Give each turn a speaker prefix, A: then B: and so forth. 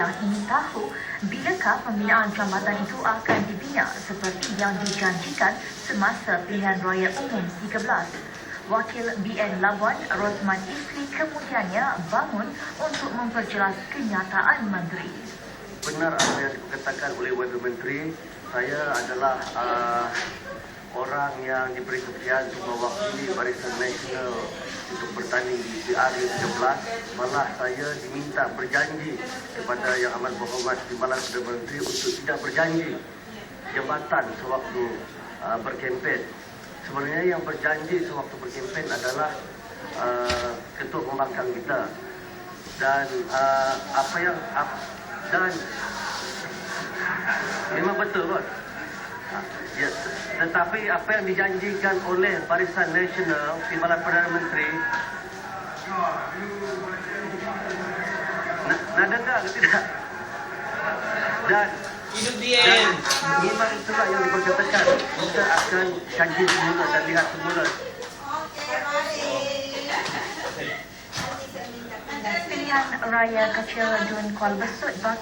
A: yang ingin tahu bilakah pembinaan jambatan itu akan dibina seperti yang dijanjikan semasa pilihan raya umum 13. Wakil BN Labuan, Rosman Isli kemudiannya bangun untuk memperjelas kenyataan menteri.
B: benar apa yang dikatakan oleh Wakil Menteri saya adalah uh, orang yang diberi kepercayaan untuk mewakili Barisan Nasional untuk bertanding di PRU 13 malah saya diminta berjanji kepada Yang Amat Berhormat Timbalan Perdana Menteri untuk tidak berjanji jabatan sewaktu uh, berkempen sebenarnya yang berjanji sewaktu berkempen adalah uh, ketua pembangkang kita dan uh, apa yang ap, dan memang betul kot. Ah, Ya, tetapi apa yang dijanjikan oleh Barisan Nasional Timbalan Perdana Menteri nak, nak dengar ke tidak? Dan
C: Hidup
B: dan
C: dia.
B: memang itulah yang diperkatakan kita akan kaji semula dan lihat semula
A: Pilihan raya kecil Dun Kuala Besut bakal